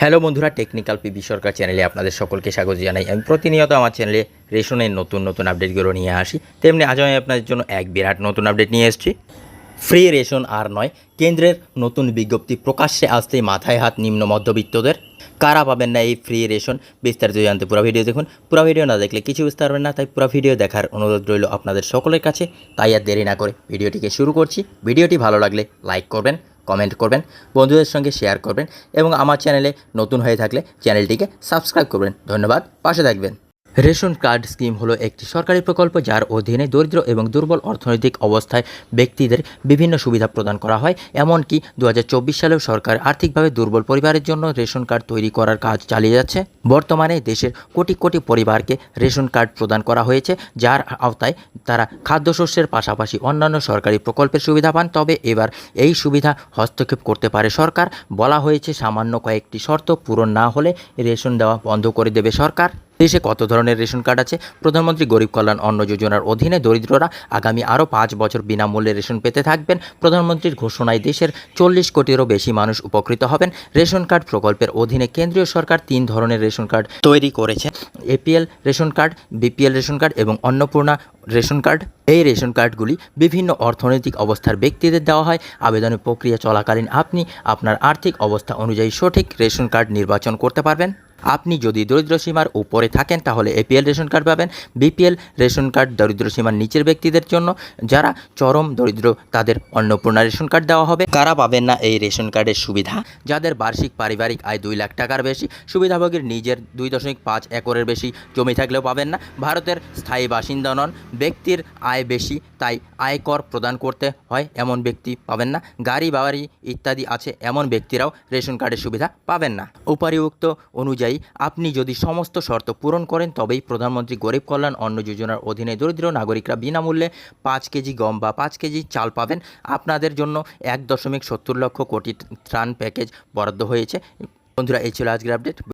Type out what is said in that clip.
Hello বন্ধুরা, technical PB সরকার চ্যানেলে আপনাদের সকলকে স্বাগত জানাই। আমি প্রতিনিয়ত আমার চ্যানেলে রেশনের নতুন নতুন আপডেটগুলো নিয়ে আসি। তেমনি আজ আমি আপনাদের জন্য এক বিরাট নতুন আপডেট নিয়ে এসেছি। ফ্রি রেশন আর নয়, কেন্দ্রের নতুন বিজ্ঞপ্তি প্রকাশ্যে আসতেই মাথায় হাত নিম্ন মধ্যবিত্তদের। কারা পাবেন না এই ফ্রি রেশন? বিস্তারিত জানতে পুরো ভিডিও দেখুন। পুরো ভিডিও না দেখলে কিছু বুঝতে পারবেন না, তাই পুরো ভিডিও দেখার অনুরোধ রইল আপনাদের সকলের কাছে। তাই আর দেরি না করে ভিডিওটিকে শুরু করছি। ভিডিওটি ভালো লাগলে লাইক করবেন কমেন্ট করবেন, বন্ধুদের সঙ্গে শেয়ার করবেন এবং আমার চ্যানেলে নতুন হয়ে থাকলে চ্যানেলটিকে সাবস্ক্রাইব করবেন। ধন্যবাদ, পাশে থাকবেন। রেশন কার্ড স্কিম হলো একটি সরকারি প্রকল্প যার অধীনে দরিদ্র এবং দুর্বল অর্থনৈতিক অবস্থায় ব্যক্তিদের বিভিন্ন সুবিধা প্রদান করা হয়। এমনকি দু হাজার চব্বিশ সালেও সরকার আর্থিকভাবে দুর্বল পরিবারের জন্য রেশন কার্ড তৈরি করার কাজ চালিয়ে যাচ্ছে। বর্তমানে দেশের কোটি কোটি পরিবারকে রেশন কার্ড প্রদান করা হয়েছে, যার আওতায় তারা খাদ্যশস্যের পাশাপাশি অন্যান্য সরকারি প্রকল্পের সুবিধা পান। তবে এবার এই সুবিধা হস্তক্ষেপ করতে পারে সরকার। বলা হয়েছে সামান্য কয়েকটি শর্ত পূরণ না হলে রেশন দেওয়া বন্ধ করে দেবে সরকার। দেশে কত ধরনের রেশন কার্ড আছে? প্রধানমন্ত্রী গরিব কল্যাণ অন্ন যোজনার অধীনে দরিদ্ররা আগামী আরও পাঁচ বছর বিনামূল্যে রেশন পেতে থাকবেন। প্রধানমন্ত্রীর ঘোষণায় দেশের চল্লিশ কোটিরও বেশি মানুষ উপকৃত হবেন। রেশন কার্ড প্রকল্পের অধীনে কেন্দ্রীয় সরকার তিন ধরনের রেশন কার্ড তৈরি করেছে। APL ration card, BPL ration card এবং অন্নপূর্ণা রেশন কার্ড। এই রেশন কার্ডগুলি বিভিন্ন অর্থনৈতিক অবস্থার ব্যক্তিদের দেওয়া হয়। আবেদনের প্রক্রিয়া চলাকালীন আপনি আপনার আর্থিক অবস্থা অনুযায়ী সঠিক রেশন কার্ড নির্বাচন করতে পারবেন। আপনি যদি দরিদ্র সীমার উপরে থাকেন, তাহলে এপিএল রেশন কার্ড পাবেন। বিপিএল রেশন কার্ড দরিদ্র সীমার নিচের ব্যক্তিদের জন্য। যারা চরম দরিদ্র, তাদের অন্নপূর্ণা রেশন কার্ড দেওয়া হবে। কারা পাবেন না এই রেশন কার্ডের সুবিধা? যাদের বার্ষিক পারিবারিক আয় দুই লাখ টাকার বেশি, সুবিধাভোগীর নিজের দুই দশমিক পাঁচ একরের বেশি জমি থাকলেও পাবেন না। ভারতের স্থায়ী বাসিন্দা নন, ব্যক্তির আয় বেশি, তাই আয়কর প্রদান করতে হয় এমন ব্যক্তি পাবেন না। গাড়ি, বাড়ি ইত্যাদি আছে, এমন ব্যক্তিরাও রেশন কার্ডের সুবিধা পাবেন না। উপরিউক্ত অনুযায়ী আপনি যদি সমস্ত শর্ত পূরণ করেন, তবেই প্রধানমন্ত্রী গরিব কল্যাণ অন্ন যোজনার অধীনে দরিদ্র নাগরিকরা বিনামূল্যে পাঁচ কেজি গম বা পাঁচ কেজি চাল পাবেন। আপনাদের জন্য এক দশমিক সত্তর লক্ষ কোটি ত্রাণ প্যাকেজ বরাদ্দ হয়েছে। বন্ধুরা, এই ছিল আজকের আপডেট।